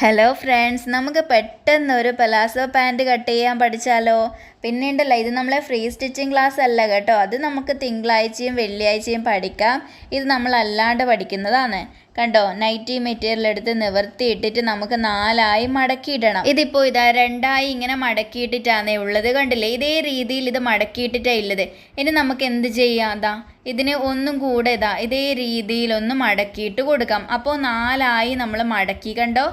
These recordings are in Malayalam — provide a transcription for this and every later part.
ഹലോ ഫ്രണ്ട്സ് നമുക്ക് പെട്ടെന്ന് ഒരു പലാസോ പാന്റ് കട്ട് ചെയ്യാൻ പഠിച്ചാലോ? പിന്നീണ്ടല്ല ഇത് നമ്മളെ ഫ്രീ സ്റ്റിച്ചിങ് ക്ലാസ് അല്ല കേട്ടോ. അത് നമുക്ക് തിങ്കളാഴ്ചയും വെള്ളിയാഴ്ചയും പഠിക്കാം. ഇത് നമ്മൾ അല്ലാണ്ട് പഠിക്കുന്നതാണ്. കണ്ടോ നൈറ്റി മെറ്റീരിയൽ എടുത്ത് നിവർത്തിയിട്ടിട്ട് നമുക്ക് നാലായി മടക്കിയിടണം. ഇതിപ്പോൾ ഇതാ രണ്ടായി ഇങ്ങനെ മടക്കിയിട്ടിട്ടാണേ ഉള്ളത് കണ്ടില്ലേ? ഇതേ രീതിയിൽ ഇത് മടക്കിയിട്ടിട്ടാ ഉള്ളത് ഇനി നമുക്ക് എന്ത് ചെയ്യാം? അതാ ഇതിന് ഒന്നും കൂടെ ഇതാ ഇതേ രീതിയിൽ ഒന്ന് മടക്കിയിട്ട് കൊടുക്കാം. അപ്പോൾ നാലായി നമ്മൾ മടക്കി കണ്ടോ?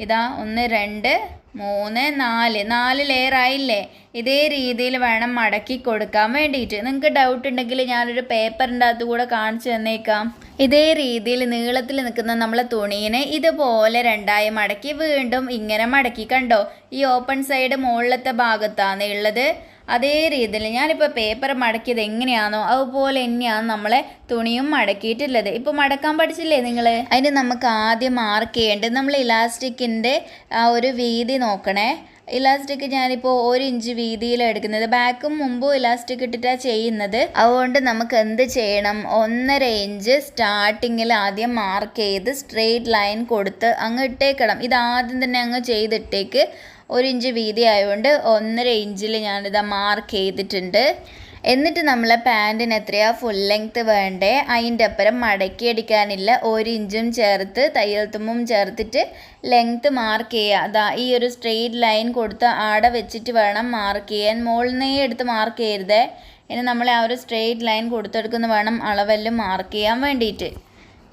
ഇതാ ഒന്ന് രണ്ട് മൂന്ന് നാല്. നാല് ലെയർ ആയില്ലേ? ഇതേ രീതിയിൽ വേണം മടക്കി കൊടുക്കാൻ വേണ്ടിയിട്ട്. നിങ്ങൾക്ക് ഡൗട്ട് ഉണ്ടെങ്കിൽ ഞാനൊരു പേപ്പറിന്റെ അകത്ത് കൂടെ കാണിച്ചു തന്നേക്കാം. ഇതേ രീതിയിൽ നീളത്തിൽ നിൽക്കുന്ന നമ്മളെ തുണീനെ ഇതുപോലെ രണ്ടായി മടക്കി വീണ്ടും ഇങ്ങനെ മടക്കി. കണ്ടോ? ഈ ഓപ്പൺ സൈഡ് മുകളിലത്തെ ഭാഗത്താണ് ഉള്ളത്. അതേ രീതിയിൽ. ഞാനിപ്പോൾ പേപ്പർ മടക്കിയത് എങ്ങനെയാണോ അതുപോലെ തന്നെയാണ് നമ്മളെ തുണിയും മടക്കിയിട്ടുള്ളത്. ഇപ്പോൾ മടക്കാൻ പഠിച്ചില്ലേ നിങ്ങൾ അതിന് നമുക്ക് ആദ്യം മാർക്ക് ചെയ്യേണ്ടത് നമ്മൾ ഇലാസ്റ്റിക്കിന്റെ ആ ഒരു വീതി നോക്കണേ. ഇലാസ്റ്റിക് ഞാനിപ്പോൾ ഒരു ഇഞ്ച് വീതിയിലാണ് എടുക്കുന്നത്. ബാക്കും മുമ്പും ഇലാസ്റ്റിക് ഇട്ടിട്ടാണ് ചെയ്യുന്നത്. അതുകൊണ്ട് നമുക്ക് എന്ത് ചെയ്യണം? ഒന്നര ഇഞ്ച് സ്റ്റാർട്ടിങ്ങിൽ ആദ്യം മാർക്ക് ചെയ്ത് സ്ട്രെയിറ്റ് ലൈൻ കൊടുത്ത് അങ്ങ് ഇട്ടേക്കണം. ഇത് ആദ്യം തന്നെ അങ്ങ് ചെയ്തിട്ടേക്ക് ഒരു ഇഞ്ച് വീതി ആയതുകൊണ്ട് ഒന്നര ഇഞ്ചിൽ ഞാനിത് മാർക്ക് ചെയ്തിട്ടുണ്ട്. എന്നിട്ട് നമ്മൾ പാന്റിന് എത്രയാ ഫുൾ ലെങ്ത്ത് വേണ്ടേ അതിന്റെ അപ്പുറം മടക്കി അടിക്കാനില്ല. ഒരു ഇഞ്ചും ചേർത്ത് തയ്യൽ തുമ്പും ചേർത്തിട്ട് ലെങ്ത്ത് മാർക്ക് ചെയ്യുക. അതാ ഈ ഒരു സ്ട്രെയിറ്റ് ലൈൻ കൊടുത്ത് ആടെ വെച്ചിട്ട് വേണം മാർക്ക് ചെയ്യാൻ. മുകളിൽ നിന്നേ എടുത്ത് മാർക്ക് ചെയ്യരുതേ. ഇനി നമ്മൾ ആ ഒരു സ്ട്രെയിറ്റ് ലൈൻ കൊടുത്തെടുക്കുന്ന വേണം അളവെല്ലാം മാർക്ക് ചെയ്യാൻ വേണ്ടിയിട്ട്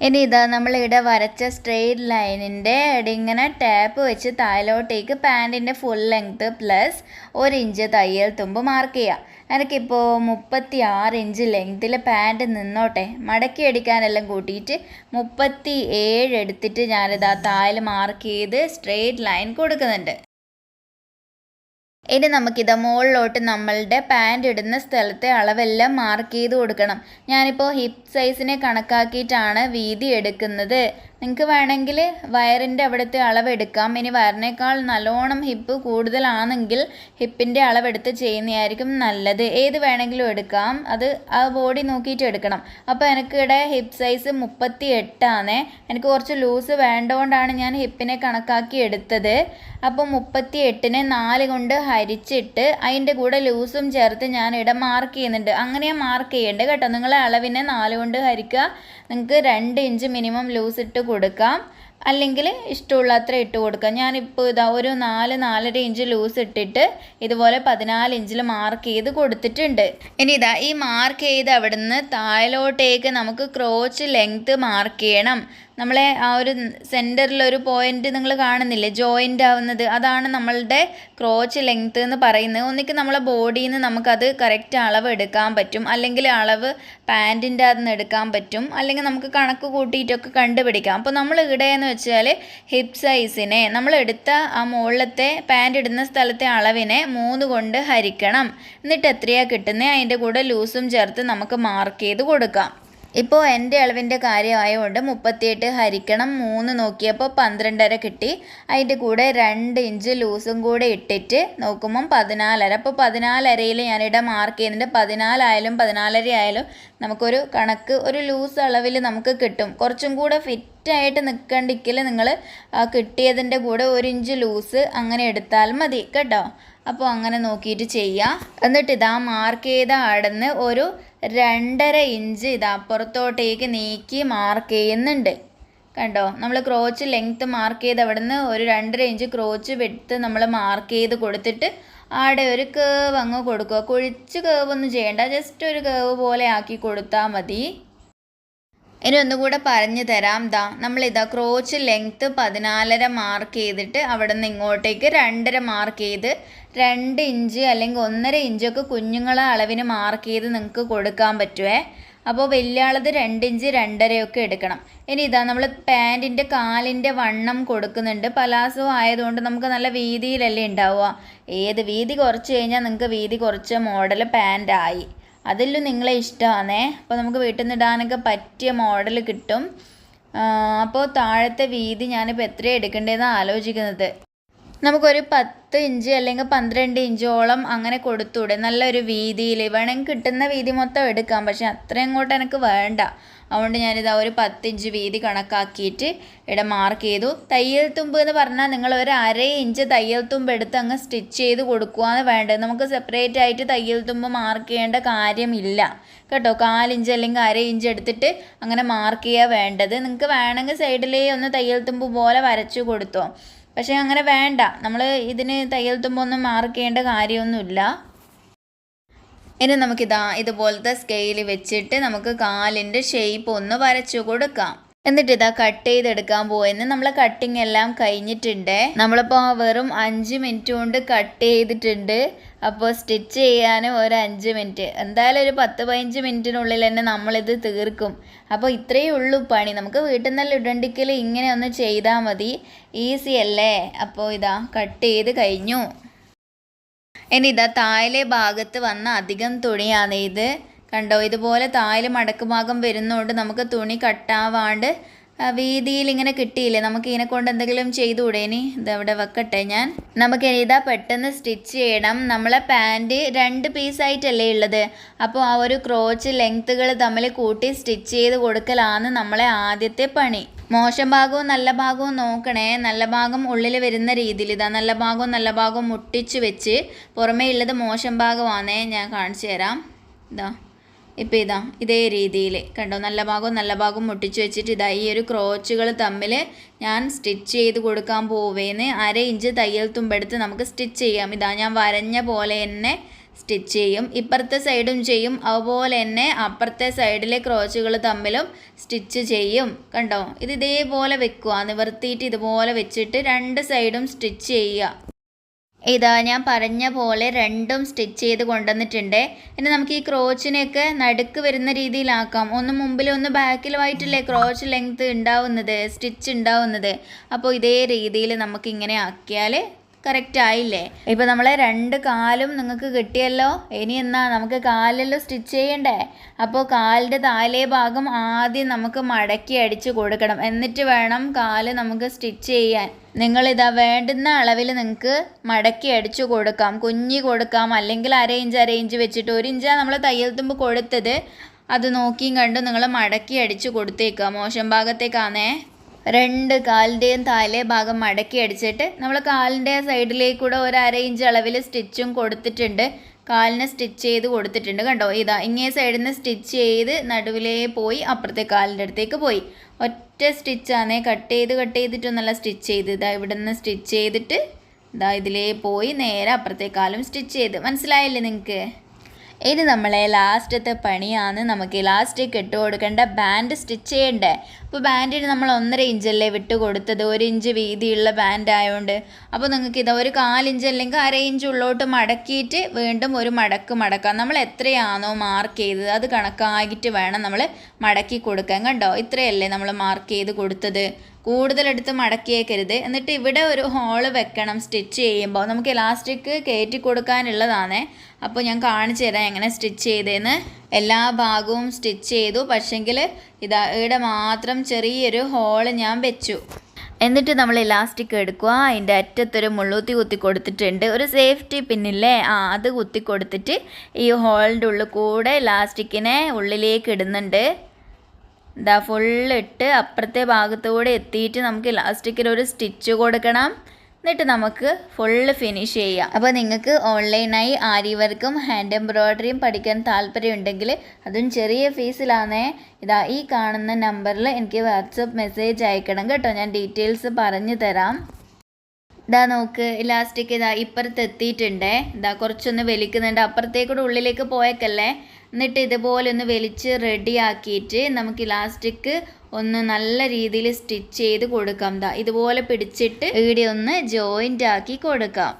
ഇനി ഇതാ നമ്മളിവിടെ വരച്ച സ്ട്രെയിറ്റ് ലൈനിന്റെ ഇങ്ങനെ ടാപ്പ് വെച്ച് താഴോട്ടേക്ക് പാന്റിന്റെ ഫുൾ ലെങ്ത്ത് പ്ലസ് ഒരു ഇഞ്ച് തയ്യൽ തുമ്പ് മാർക്ക് ചെയ്യുക. എനിക്കിപ്പോൾ മുപ്പത്തി ആറ് ഇഞ്ച് ലെങ്ത്തിൽ പാന്റ് നിന്നോട്ടെ. മടക്കി അടിക്കാനെല്ലാം കൂട്ടിയിട്ട് മുപ്പത്തി ഏഴ് എടുത്തിട്ട് ഞാനിതാ താഴെ മാർക്ക് ചെയ്ത് സ്ട്രെയിറ്റ് ലൈൻ കൊടുക്കുന്നുണ്ട്. ഇനി നമുക്കിത് മുകളിലോട്ട് നമ്മളുടെ പാന്റ് ഇടുന്ന സ്ഥലത്തെ അളവെല്ലാം മാർക്ക് ചെയ്ത് കൊടുക്കണം. ഞാനിപ്പോൾ ഹിപ്പ് സൈസിനെ കണക്കാക്കിയിട്ടാണ് വീതി എടുക്കുന്നത്. നിങ്ങൾക്ക് വേണമെങ്കിൽ വയറിന്റെ അവിടുത്തെ അളവെടുക്കാം. ഇനി വയറിനേക്കാൾ നല്ലോണം ഹിപ്പ് കൂടുതലാണെങ്കിൽ ഹിപ്പിന്റെ അളവെടുത്ത് ചെയ്യുന്നതായിരിക്കും നല്ലത്. ഏത് വേണമെങ്കിലും എടുക്കാം. അത് ആ ബോഡി നോക്കിയിട്ട് എടുക്കണം. അപ്പോൾ എനിക്കിവിടെ ഹിപ്പ് സൈസ് മുപ്പത്തി എട്ടാണ് എനിക്ക് കുറച്ച് ലൂസ് വേണ്ടതുകൊണ്ടാണ് ഞാൻ ഹിപ്പിനെ കണക്കാക്കി എടുത്തത്. അപ്പോൾ മുപ്പത്തി എട്ടിനെ നാല് കൊണ്ട് ഹരിച്ചിട്ട് അതിന്റെ കൂടെ ലൂസും ചേർത്ത് ഞാൻ ഇവിടെ മാർക്ക് ചെയ്യുന്നുണ്ട്. അങ്ങനെയാണ് മാർക്ക് ചെയ്യേണ്ടത് കേട്ടോ. നിങ്ങളെ അളവിനെ നാല് കൊണ്ട് ഹരിക്കുക. നിങ്ങൾക്ക് രണ്ട് ഇഞ്ച് മിനിമം ലൂസ് ഇട്ട് കൊടുക്കാം. അല്ലെങ്കിൽ ഇഷ്ടമുള്ള അത്ര ഇട്ട് കൊടുക്കാം. ഞാനിപ്പോൾ ഇതാ ഒരു നാല് നാലര ഇഞ്ച് ലൂസ് ഇട്ടിട്ട് ഇതുപോലെ പതിനാല് ഇഞ്ചിൽ മാർക്ക് ചെയ്ത് കൊടുത്തിട്ടുണ്ട്. ഇനി ഇതാ ഈ മാർക്ക് ചെയ്ത് അവിടുന്ന് താഴോട്ടേക്ക് നമുക്ക് ക്രോച്ച് ലെങ്ത്ത് മാർക്ക് ചെയ്യണം. നമ്മളെ ആ ഒരു സെന്ററിലൊരു ഒരു പോയിന്റ് നിങ്ങൾ കാണുന്നില്ലേ? ജോയിന്റ് ആവുന്നത്. അതാണ് നമ്മളുടെ ക്രോച്ച് ലെങ്ത്ത് എന്ന് പറയുന്നത്. ഒന്നിക്ക് നമ്മളെ ബോഡിയിൽ നിന്ന് നമുക്കത് കറക്റ്റ് അളവ് എടുക്കാൻ പറ്റും. അല്ലെങ്കിൽ അളവ് പാന്റിന്റെ അതിൽ നിന്ന് എടുക്കാൻ പറ്റും. അല്ലെങ്കിൽ നമുക്ക് കണക്ക് കൂട്ടിയിട്ടൊക്കെ കണ്ടുപിടിക്കാം. അപ്പോൾ നമ്മൾ ഇവിടെ എന്ന് വെച്ചാൽ ഹിപ് സൈസിനെ നമ്മൾ എടുത്ത ആ മുകളിലത്തെ പാന്റ് ഇടുന്ന സ്ഥലത്തെ അളവിനെ മൂന്ന് കൊണ്ട് ഹരിക്കണം. എന്നിട്ട് എത്രയാണ് കിട്ടുന്നത് അതിന്റെ കൂടെ ലൂസും ചേർത്ത് നമുക്ക് മാർക്ക് ചെയ്ത് കൊടുക്കാം. ഇപ്പോൾ എന്റെ അളവിന്റെ കാര്യമായതുകൊണ്ട് മുപ്പത്തിയെട്ട് ഹരിക്കണം മൂന്ന് നോക്കിയപ്പോൾ പന്ത്രണ്ടര കിട്ടി. അതിന്റെ കൂടെ രണ്ട് ഇഞ്ച് ലൂസും കൂടെ ഇട്ടിട്ട് നോക്കുമ്പം പതിനാലര. അപ്പോൾ പതിനാലരയിൽ ഞാനിവിടെ മാർക്ക് ചെയ്യുന്നുണ്ട്. പതിനാലായാലും പതിനാലര ആയാലും നമുക്കൊരു കണക്ക് ഒരു ലൂസ് അളവിൽ നമുക്ക് കിട്ടും. കുറച്ചും കൂടെ ഫിറ്റായിട്ട് നിൽക്കണ്ടിക്കൽ നിങ്ങൾ കിട്ടിയതിന്റെ കൂടെ ഒരു ഇഞ്ച് ലൂസ് അങ്ങനെ എടുത്താൽ മതി. കേട്ടോ? അപ്പോൾ അങ്ങനെ നോക്കിയിട്ട് ചെയ്യുക എന്നിട്ട് ഇതാ മാർക്ക് ചെയ്ത അടന്ന് ഒരു രണ്ടര ഇഞ്ച് ഇതാ അപ്പുറത്തോട്ടേക്ക് നീക്കി മാർക്ക് ചെയ്യുന്നുണ്ട്. കണ്ടോ? നമ്മൾ ക്രോച്ച് ലെങ്ത്ത് മാർക്ക് ചെയ്ത് അവിടെ നിന്ന് ഒരു രണ്ടര ഇഞ്ച് ക്രോച്ച് വെടുത്ത് നമ്മൾ മാർക്ക് ചെയ്ത് കൊടുത്തിട്ട് ആടെ ഒരു കേവ് അങ്ങ് കൊടുക്കുക. കുഴിച്ച് കേവ് ഒന്നും ചെയ്യേണ്ട. ജസ്റ്റ് ഒരു കേവ് പോലെ ആക്കി കൊടുത്താൽ മതി. ഇനി ഒന്നുകൂടെ പറഞ്ഞു തരാം. ദാ നമ്മളിതാ ക്രോച്ച് ലെങ്ത്ത് പതിനാലര മാർക്ക് ചെയ്തിട്ട് അവിടെ നിന്ന് ഇങ്ങോട്ടേക്ക് രണ്ടര മാർക്ക് ചെയ്ത് രണ്ട് ഇഞ്ച് അല്ലെങ്കിൽ ഒന്നര ഇഞ്ചൊക്കെ കുഞ്ഞുങ്ങളെ അളവിന് മാർക്ക് ചെയ്ത് നിങ്ങൾക്ക് കൊടുക്കാൻ പറ്റുമേ അപ്പോൾ വലിയ ആളത് രണ്ട് ഇഞ്ച് രണ്ടരയൊക്കെ എടുക്കണം. ഇനി ഇതാ നമ്മൾ പാന്റിന്റെ കാലിന്റെ വണ്ണം കൊടുക്കുന്നുണ്ട്. പലാസോ ആയതുകൊണ്ട് നമുക്ക് നല്ല വീതിയിലല്ലേ ഉണ്ടാവുക. ഏത് വീതി കുറച്ച് കഴിഞ്ഞാൽ നിങ്ങൾക്ക് വീതി കുറച്ച് മോഡൽ പാന്റായി അതിലും നിങ്ങളെ ഇഷ്ടമാണേ അപ്പോൾ നമുക്ക് വീട്ടിൽ നിന്ന് ഇടാനൊക്കെ പറ്റിയ മോഡൽ കിട്ടും. അപ്പോൾ താഴത്തെ വീതി ഞാനിപ്പോൾ എത്രയാണ് എടുക്കേണ്ടതെന്നാണ് ആലോചിക്കുന്നത്. നമുക്കൊരു പത്ത് ഇഞ്ച് അല്ലെങ്കിൽ പന്ത്രണ്ട് ഇഞ്ചോളം അങ്ങനെ കൊടുത്തൂടെ. നല്ലൊരു വീതിയിൽ. വേണമെങ്കിൽ കിട്ടുന്ന വീതി മൊത്തം എടുക്കാം. പക്ഷേ അത്രയും അങ്ങോട്ട് എനിക്ക് വേണ്ട. അതുകൊണ്ട് ഞാനിതാ ഒരു പത്ത് ഇഞ്ച് വീതി കണക്കാക്കിയിട്ട് ഇവിടെ മാർക്ക് ചെയ്തു. തയ്യൽ തുമ്പ് എന്ന് പറഞ്ഞാൽ നിങ്ങൾ ഒരു അര ഇഞ്ച് തയ്യൽ തുമ്പ് എടുത്ത് അങ്ങ് സ്റ്റിച്ച് ചെയ്ത് കൊടുക്കുകയാണ് വേണ്ടത്. നമുക്ക് സെപ്പറേറ്റ് ആയിട്ട് തയ്യൽ തുമ്പ് മാർക്ക് ചെയ്യേണ്ട കാര്യമില്ല. കേട്ടോ? കാലിഞ്ച് അല്ലെങ്കിൽ അര ഇഞ്ച് എടുത്തിട്ട് അങ്ങനെ മാർക്ക് ചെയ്യുക വേണ്ടത്. നിങ്ങൾക്ക് വേണമെങ്കിൽ സൈഡിലേ ഒന്ന് തയ്യൽ തുമ്പ് പോലെ വരച്ചു കൊടുത്തോ. പക്ഷേ അങ്ങനെ വേണ്ട. നമ്മൾ ഇതിന് തയ്യൽ തുമ്പൊന്നും മാർക്ക് ചെയ്യേണ്ട കാര്യമൊന്നുമില്ല. ഇനി നമുക്കിതാ ഇതുപോലത്തെ സ്കെയിൽ വെച്ചിട്ട് നമുക്ക് കാലിന്റെ ഷേപ്പ് ഒന്ന് വരച്ചു കൊടുക്കാം. എന്നിട്ട് ഇതാ കട്ട് ചെയ്തെടുക്കാൻ പോയെന്ന് നമ്മൾ കട്ടിങ് എല്ലാം കഴിഞ്ഞിട്ടുണ്ട്. നമ്മളിപ്പോൾ വെറും അഞ്ച് മിനിറ്റ് കൊണ്ട് കട്ട് ചെയ്തിട്ടുണ്ട്. അപ്പോൾ സ്റ്റിച്ച് ചെയ്യാനും ഒരു അഞ്ച് മിനിറ്റ് എന്തായാലും ഒരു പത്ത് പതിനഞ്ച് മിനിറ്റിനുള്ളിൽ തന്നെ നമ്മളിത് തീർക്കും. അപ്പോൾ ഇത്രയേ ഉള്ളൂ പണി. നമുക്ക് വീട്ടിൽ നിന്നെല്ലാം ഇടണ്ടിക്കൽ ഇങ്ങനെ ഒന്ന് ചെയ്താൽ മതി. ഈസി അല്ലേ? അപ്പോൾ ഇതാ കട്ട് ചെയ്ത് കഴിഞ്ഞു. ഇനി ഇതാ താഴെ ഭാഗത്ത് വന്ന അധികം തുണിയാണ് ഇത്. കണ്ടോ? ഇതുപോലെ താഴെ മടക്കുഭാഗം വരുന്നതുകൊണ്ട് നമുക്ക് തുണി കട്ടാവാണ്ട് വീതിയിൽ ഇങ്ങനെ കിട്ടിയില്ലേ? നമുക്ക് ഇതിനെ കൊണ്ട് എന്തെങ്കിലും ചെയ്തുകൂടെ ഇനി? ഇതവിടെ വെക്കട്ടെ ഞാൻ. നമുക്ക് ഇതാ പെട്ടെന്ന് സ്റ്റിച്ച് ചെയ്യണം. നമ്മളെ പാന്റ് രണ്ട് പീസായിട്ടല്ലേ ഉള്ളത്. അപ്പോൾ ആ ഒരു ക്രോച്ച് ലെങ്ത്തുകൾ തമ്മിൽ കൂട്ടി സ്റ്റിച്ച് ചെയ്ത് കൊടുക്കലാണ് നമ്മളെ ആദ്യത്തെ പണി. മോശം ഭാഗവും നല്ല ഭാഗവും നോക്കണേ. നല്ല ഭാഗം ഉള്ളിൽ വരുന്ന രീതിയിൽ ഇതാ നല്ല ഭാഗവും നല്ല ഭാഗവും മുട്ടിച്ച് വെച്ച് പുറമേ ഉള്ളത് മോശം ഭാഗമാണേ ഞാൻ കാണിച്ചു തരാം. ഇതാ. ഇപ്പോൾ ഇതാ ഇതേ രീതിയിൽ കണ്ടോ നല്ല ഭാഗവും നല്ല ഭാഗവും മുട്ടിച്ച് വെച്ചിട്ട് ഇതാ ഈ ഒരു ക്രോച്ചുകൾ തമ്മിൽ ഞാൻ സ്റ്റിച്ച് ചെയ്ത് കൊടുക്കാൻ പോവേന്ന് അര ഇഞ്ച് തയ്യൽ തുമ്പെടുത്ത് നമുക്ക് സ്റ്റിച്ച് ചെയ്യാം. ഇതാ ഞാൻ വരഞ്ഞ പോലെ തന്നെ സ്റ്റിച്ച് ചെയ്യും. ഇപ്പുറത്തെ സൈഡും ചെയ്യും. അതുപോലെ തന്നെ അപ്പുറത്തെ സൈഡിലെ ക്രോച്ചുകൾ തമ്മിലും സ്റ്റിച്ച് ചെയ്യും. കണ്ടോ ഇത് ഇതേപോലെ വെക്കുക നിവർത്തിയിട്ട് ഇതുപോലെ വെച്ചിട്ട് രണ്ട് സൈഡും സ്റ്റിച്ച് ചെയ്യുക. ഇതാ ഞാൻ പറഞ്ഞ പോലെ രണ്ടും സ്റ്റിച്ച് ചെയ്ത് കൊണ്ടുവന്നിട്ടുണ്ട്. ഇനി നമുക്ക് ഈ ക്രോച്ചിനെയൊക്കെ നടുക്ക് വരുന്ന രീതിയിലാക്കാം. ഒന്ന് മുമ്പിലും ഒന്ന് ബാക്കിലുമായിട്ടില്ലേ ക്രോച്ച് ലെങ്ത് ഉണ്ടാവുന്നത് സ്റ്റിച്ച് ഉണ്ടാവുന്നത്. അപ്പോൾ ഇതേ രീതിയിൽ നമുക്ക് ഇങ്ങനെ ആക്കിയാൽ കറക്റ്റ് ആയില്ലേ? ഇപ്പോൾ നമ്മളെ രണ്ട് കാലും നിങ്ങൾക്ക് കിട്ടിയല്ലോ? ഇനി എന്നാ നമുക്ക് കാലെല്ലാം സ്റ്റിച്ച് ചെയ്യണ്ടേ? അപ്പോൾ കാലിന്റെ താലേ ഭാഗം ആദ്യം നമുക്ക് മടക്കി അടിച്ച് കൊടുക്കണം. എന്നിട്ട് വേണം കാൽ നമുക്ക് സ്റ്റിച്ച് ചെയ്യാൻ. നിങ്ങളിതാ വേണ്ടുന്ന അളവിൽ നിങ്ങൾക്ക് മടക്കി അടിച്ചു കൊടുക്കാം. കുഞ്ഞി കൊടുക്കാം. അല്ലെങ്കിൽ അര ഇഞ്ച് അര ഇഞ്ച് വെച്ചിട്ട് ഒരു ഇഞ്ചാണ് നമ്മൾ തയ്യൽ തുമ്പ് കൊടുത്തത്. അത് നോക്കിയും കണ്ട് നിങ്ങൾ മടക്കി അടിച്ച് കൊടുത്തേക്കുക മോശം ഭാഗത്തേക്കാണേ രണ്ട് കാലിന്റെയും താലേ ഭാഗം മടക്കി അടിച്ചിട്ട് നമ്മൾ കാലിന്റെ സൈഡിലേക്ക് കൂടെ ഒരു അര ഇഞ്ച് അളവിൽ സ്റ്റിച്ചും കൊടുത്തിട്ടുണ്ട്. കാലിന് സ്റ്റിച്ച് ചെയ്ത് കൊടുത്തിട്ടുണ്ട് കണ്ടോ? ഇതാ ഇങ്ങേ സൈഡിൽ നിന്ന് സ്റ്റിച്ച് ചെയ്ത് നടുവിലേ പോയി അപ്പുറത്തെ കാലിന്റെ അടുത്തേക്ക് പോയി. ഒറ്റ സ്റ്റിച്ചാണേ കട്ട് ചെയ്ത് കട്ട് ചെയ്തിട്ടൊന്നല്ല സ്റ്റിച്ച് ചെയ്ത്. ഇതാ ഇവിടെ നിന്ന് സ്റ്റിച്ച് ചെയ്തിട്ട് ഇതാ ഇതിലേ പോയി നേരെ അപ്പുറത്തെ കാലും സ്റ്റിച്ച് ചെയ്ത്. മനസ്സിലായില്ലേ നിങ്ങൾക്ക് ഇനി നമ്മളെ ലാസ്റ്റത്തെ പണിയാണ്. നമുക്ക് ലാസ്റ്റ് ഇട്ട് കൊടുക്കേണ്ട ബാൻഡ് സ്റ്റിച്ച് ചെയ്യണ്ടേ? അപ്പോൾ ബാൻഡിന് നമ്മൾ ഒന്നര ഇഞ്ചല്ലേ വിട്ട് കൊടുത്തത്? ഒരു ഇഞ്ച് വീതിയുള്ള ബാൻഡ് ആയതുകൊണ്ട് അപ്പോൾ നിങ്ങൾക്ക് ഇത് ഒരു കാലിഞ്ച് അല്ലെങ്കിൽ അര ഇഞ്ച് ഉള്ളോട്ട് മടക്കിയിട്ട് വീണ്ടും ഒരു മടക്ക് മടക്കാം. നമ്മൾ എത്രയാണോ മാർക്ക് ചെയ്തത് അത് കണക്കാക്കിയിട്ട് വേണം നമ്മൾ മടക്കി കൊടുക്കാൻ. കണ്ടോ? ഇത്രയല്ലേ നമ്മൾ മാർക്ക് ചെയ്ത് കൊടുത്തത്. കൂടുതലെടുത്ത് മടക്കിയേക്കരുത്. എന്നിട്ട് ഇവിടെ ഒരു ഹോൾ വെക്കണം സ്റ്റിച്ച് ചെയ്യുമ്പോൾ നമുക്ക് ഇലാസ്റ്റിക് കയറ്റി കൊടുക്കാനുള്ളതാണ്. അപ്പോൾ ഞാൻ കാണിച്ചു തരാം എങ്ങനെ സ്റ്റിച്ച് ചെയ്തതെന്ന് എല്ലാ ഭാഗവും സ്റ്റിച്ച് ചെയ്തു. പക്ഷെങ്കിൽ ഇതാ ഇവിടെ മാത്രം ചെറിയൊരു ഹോൾ ഞാൻ വെച്ചു. എന്നിട്ട് നമ്മൾ ഇലാസ്റ്റിക് എടുക്കുക. അതിന്റെ അറ്റത്തൊരു മുള്ളൂത്തി കുത്തി കൊടുത്തിട്ടുണ്ട്. ഒരു സേഫ്റ്റി പിന്നില്ലേ ആ അത് കുത്തി കൊടുത്തിട്ട് ഈ ഹോളിന്റെ ഉള്ളിൽ കൂടെ ഇലാസ്റ്റിക്കിനെ ഉള്ളിലേക്ക് ഇടുന്നുണ്ട്. ഇതാ ഫുള്ളിട്ട് അപ്പുറത്തെ ഭാഗത്തൂടെ എത്തിയിട്ട് നമുക്ക് ഇലാസ്റ്റിക്കിൽ ഒരു സ്റ്റിച്ച് കൊടുക്കണം. എന്നിട്ട് നമുക്ക് ഫുള്ള് ഫിനിഷ് ചെയ്യാം. അപ്പോൾ നിങ്ങൾക്ക് ഓൺലൈനായി ആരി വർക്കും ഹാൻഡ് എംബ്രോയ്ഡറിയും പഠിക്കാൻ താല്പര്യമുണ്ടെങ്കിൽ അതും ചെറിയ ഫീസിലാണേ ഇതാ ഈ കാണുന്ന നമ്പറിൽ എനിക്ക് വാട്സപ്പ് മെസ്സേജ് അയക്കണം കേട്ടോ. ഞാൻ ഡീറ്റെയിൽസ് പറഞ്ഞു തരാം. ഇതാ നോക്ക് ഇലാസ്റ്റിക് ഇതാ ഇപ്പുറത്ത് എത്തിയിട്ടുണ്ട് ഇതാ കുറച്ചൊന്ന് വലിക്കുന്നുണ്ട്. അപ്പുറത്തേക്കൂടെ ഉള്ളിലേക്ക് പോയേക്കല്ലേ? എന്നിട്ട് ഇതുപോലെ ഒന്ന് വലിച്ച് റെഡിയാക്കിയിട്ട് നമുക്ക് ഇലാസ്റ്റിക് ഒന്ന് നല്ല രീതിയിൽ സ്റ്റിച്ച് ചെയ്ത് കൊടുക്കാം ദാ. ഇതുപോലെ പിടിച്ചിട്ട് ഇവിടെ ഒന്ന് ജോയിന്റ് ആക്കി കൊടുക്കാം.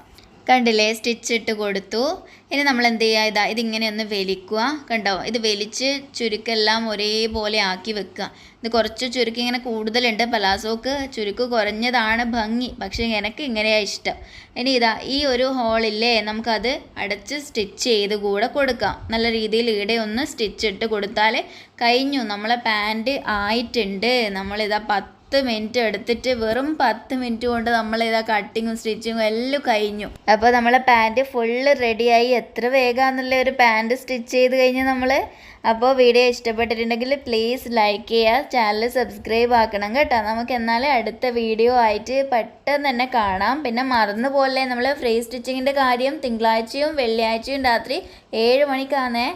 കണ്ടില്ലേ? സ്റ്റിച്ച് ഇട്ട് കൊടുത്തു. ഇനി നമ്മൾ എന്ത് ചെയ്യുക ഇതാ ഇതിങ്ങനെ ഒന്ന് വലിക്കുക. കണ്ടോ? ഇത് വലിച്ച് ചുരുക്കെല്ലാം ഒരേപോലെ ആക്കി വെക്കുക. ഇത് കുറച്ച് ചുരുക്ക് ഇങ്ങനെ കൂടുതലുണ്ട്. പലാസോക്ക് ചുരുക്ക് കുറഞ്ഞതാണ് ഭംഗി. പക്ഷേ എനിക്ക് ഇങ്ങനെയാണ് ഇഷ്ടം. ഇനി ഇതാ ഈ ഒരു ഹോളില്ലേ നമുക്കത് അടച്ച് സ്റ്റിച്ച് ചെയ്ത് കൂടെ കൊടുക്കാം. നല്ല രീതിയിൽ ഇവിടെ ഒന്ന് സ്റ്റിച്ച് ഇട്ട് കൊടുത്താൽ കഴിഞ്ഞു. നമ്മളെ പാന്റ് ആയിട്ടുണ്ട്. നമ്മളിതാ പത്ത് പത്ത് മിനിറ്റ് എടുത്തിട്ട് വെറും പത്ത് മിനിറ്റ് കൊണ്ട് നമ്മൾ ഇതാ കട്ടിങ്ങും സ്റ്റിച്ചിങ്ങും എല്ലാം കഴിഞ്ഞു. അപ്പോൾ നമ്മളെ പാന്റ് ഫുള്ള് റെഡിയായി എത്ര വേഗമാണെന്നുള്ള ഒരു പാന്റ് സ്റ്റിച്ച് ചെയ്ത് കഴിഞ്ഞ് നമ്മൾ അപ്പോൾ വീഡിയോ ഇഷ്ടപ്പെട്ടിട്ടുണ്ടെങ്കിൽ പ്ലീസ് ലൈക്ക് ചെയ്യുക. ചാനൽ സബ്സ്ക്രൈബ് ആക്കണം കേട്ടോ. നമുക്ക് എന്നാലേ അടുത്ത വീഡിയോ ആയിട്ട് പെട്ടെന്ന് തന്നെ കാണാം. പിന്നെ മറന്നു പോലെ നമ്മൾ ഫ്രീ സ്റ്റിച്ചിങ്ങിന്റെ കാര്യം? തിങ്കളാഴ്ചയും വെള്ളിയാഴ്ചയും രാത്രി ഏഴ് മണിക്കാണേ